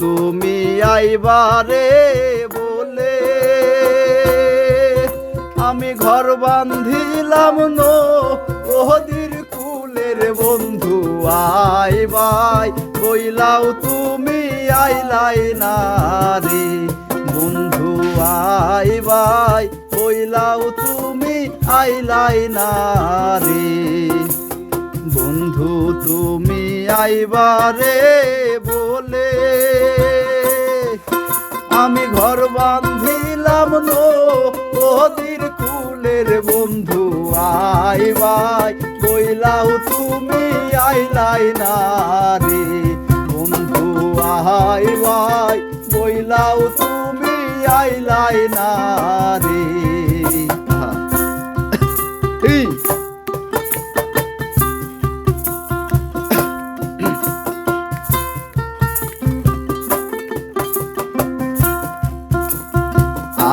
তুমি আইবারে বলে, আমি ঘর বান্ধিলাম নো, ওহদির কুলের বন্ধু আইবাই। বইলাও তুমি আইলাই না রে বন্ধু আইবাই। বইলাও তুমি আইলাই না রে বন্ধু তুমি আইবারে আমি ঘর বান্ধিলাম নদীর কুলের বন্ধু, আই বাই বইলাও তুমি আইলাই না রে বন্ধু আইবাই কইলাও তুমি আইলাই না রে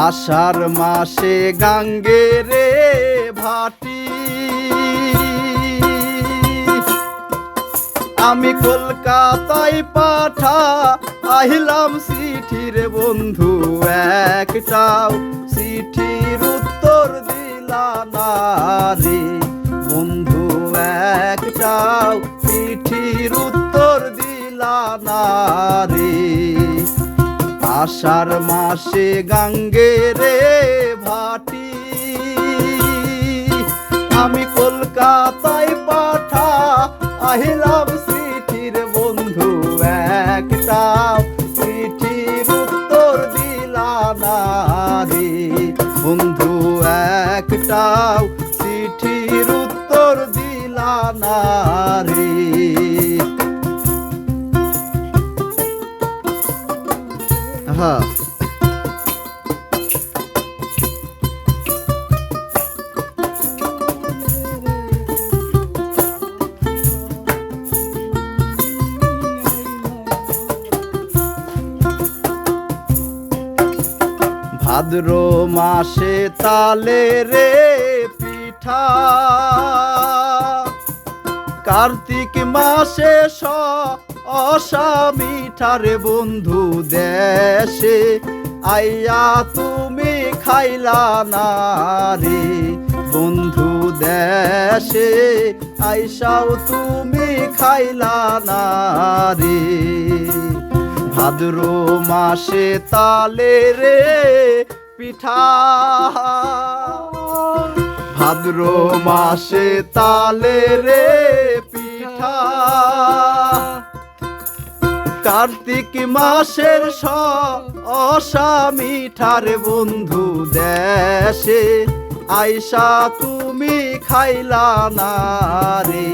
আষাঢ় মাসে গাঙ্গে রে ভাটি। আমি কলকাতায় পাঠা, আহিলাম চিঠির বন্ধু একটাও। চিঠির উত্তর দিলা রে বন্ধু একটাও। চিঠির উত্তর দিলা রে। আষাঢ় মাসে গাঙ্গে রে ভাটি। আমি কলকাতায় পাঠা, আহিলাম চিঠির বন্ধু একটা। চিঠির উত্তর দিলা না রে বন্ধু একটা চিঠির উত্তর দিলা না রে ভাদ্র মাসে তালে রে পিঠা। কার্তিক মাসে স অসা মিঠারে বন্ধু দেশে। আইয়া তুমি খাইলা না রে বন্ধু দেশে। আইসাও তুমি খাইলা না রে। ভাদ্র মাসে তালে রে পিঠা। ভাদ্র মাসে তালে রে পিঠা। কার্তিক মাসের স অসা মিঠার বন্ধু দেশে আইসা তুমি খাইলা না রে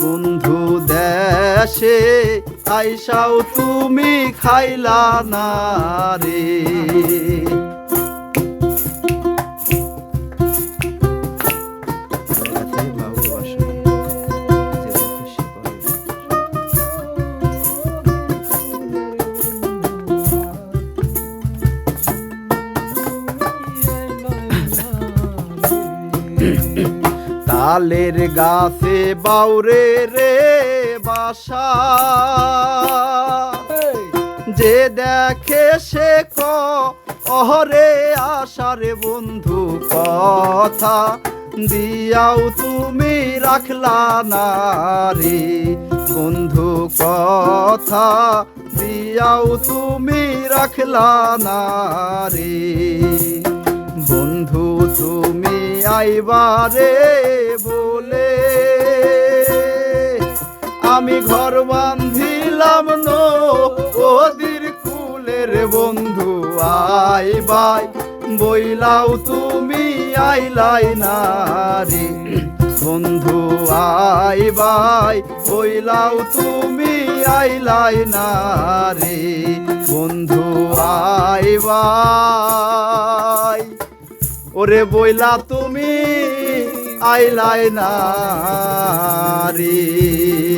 বন্ধু দেশে। আইসাও তুমি খাইলা না রে। তালের গাছে বাউরে রে বাসা। যে দেখে সে ক, অহরে আশারে বন্ধু কথা দিয়াও তুমি রাখলা না রে বন্ধু কথা দিয়াও তুমি রাখলা না রে বন্ধু তুমি আইবারে বলে আমি ঘর বান্ধিলাম আইবাই বইলাও তুমি, আইলাই না রে। বন্ধু আইবাই বইলাও তুমি, আইলাই না রে। বন্ধু আইবাই ওরে বইলা তুমি, আইলাই না রে।